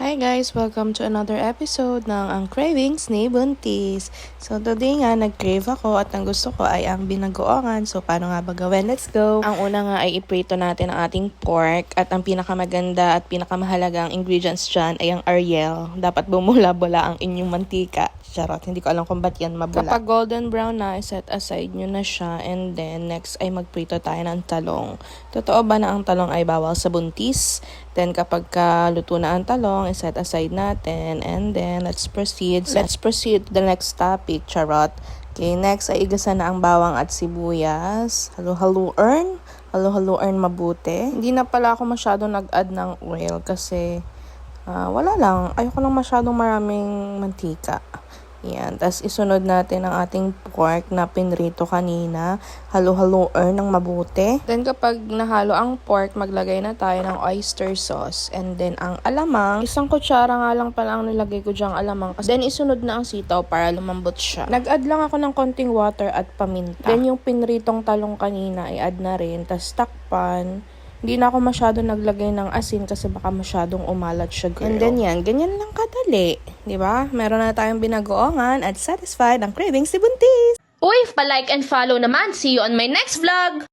Hi guys! Welcome to another episode ng Ang Cravings ni Buntis. So today nga, nag-crave ako at ang gusto ko ay ang binagoongan. So paano nga ba gawin? Let's go! Ang una nga ay iprito natin ang ating pork at ang pinakamaganda at pinakamahalagang ingredients dyan ay ang Ariel. Dapat bumula-bula ang inyong mantika. Charot, hindi ko alam kung ba't yan mabula. Kapag golden brown na, set aside nyo na siya and then next ay magprito tayo ng talong. Totoo ba na ang talong ay bawal sa buntis? Then kapag ka luto na ang talong, set aside natin and then let's proceed. Let's proceed to the next topic, charot. Okay, next ay igasa na ang bawang at sibuyas. Halo-halo earn. Halo-halo earn mabuti. Hindi na pala ako masyado nag-add ng oil kasi ah, wala lang. Ayoko lang masyadong maraming mantika. Yan. Tapos isunod natin ang ating pork na pinrito kanina. Halo-halo ng mabuti. Then kapag nahalo ang pork, maglagay na tayo ng oyster sauce. And then ang alamang, isang kutsara nga lang pala ang nilagay ko dyang alamang. Then isunod na ang sitaw para lumambot siya. Nag-add lang ako ng konting water at paminta. Then yung pinritong talong kanina, i-add na rin. Tapos takpan. Hindi na ako masyado naglagay ng asin kasi baka masyadong umalat siya, girl. And then yan, ganyan lang kadali. Di ba? Meron na tayong binagoongan at satisfied ang cravings si Buntis. Uy, pa-like and follow naman. See you on my next vlog!